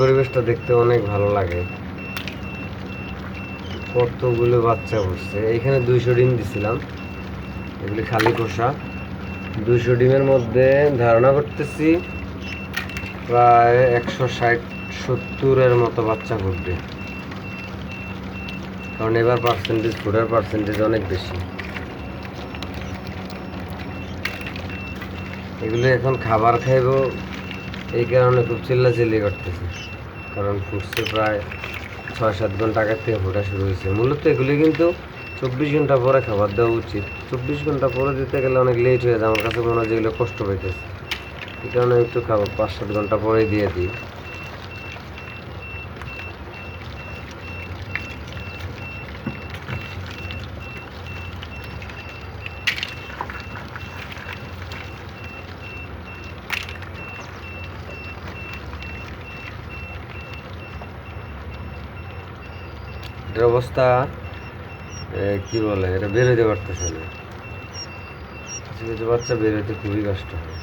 পরিবেশটা দেখতে অনেক ভালো লাগে। কতগুলো বাচ্চা বসছে। এখানে দুইশো ডিম দিছিলাম। এগুলি খালি খোসা। দুইশো ডিমের মধ্যে ধারণা করতেছি প্রায় একশো ষাট, সত্তরের মতো বাচ্চা ফুটবে কারণ এবার পার্সেন্টেজ ফুডের পার্সেন্টেজ অনেক বেশি। এগুলো এখন খাবার খাইব। এই কারণে খুব চিল্লাচিল্লি করতেছে। কারণ ফুটছে প্রায় ছয় সাত ঘণ্টা আগের থেকে ফোটা শুরু হয়েছে। মূলত এগুলি কিন্তু চব্বিশ ঘণ্টা পরে খাবার দেওয়া উচিত। চব্বিশ ঘণ্টা পরে দিতে গেলে অনেক লেট হয়ে যায়। আমার কাছে মনে হয় যেগুলো কষ্ট পাইতেছে। এই কারণে একটু খাবার পাঁচ সাত ঘণ্টা পরেই দিয়ে দিই। এটার অবস্থা কি বলে, এটা বের হইতে পারতেছে না। কিছু কিছু বাচ্চা বের হইতে খুবই কষ্ট হয়।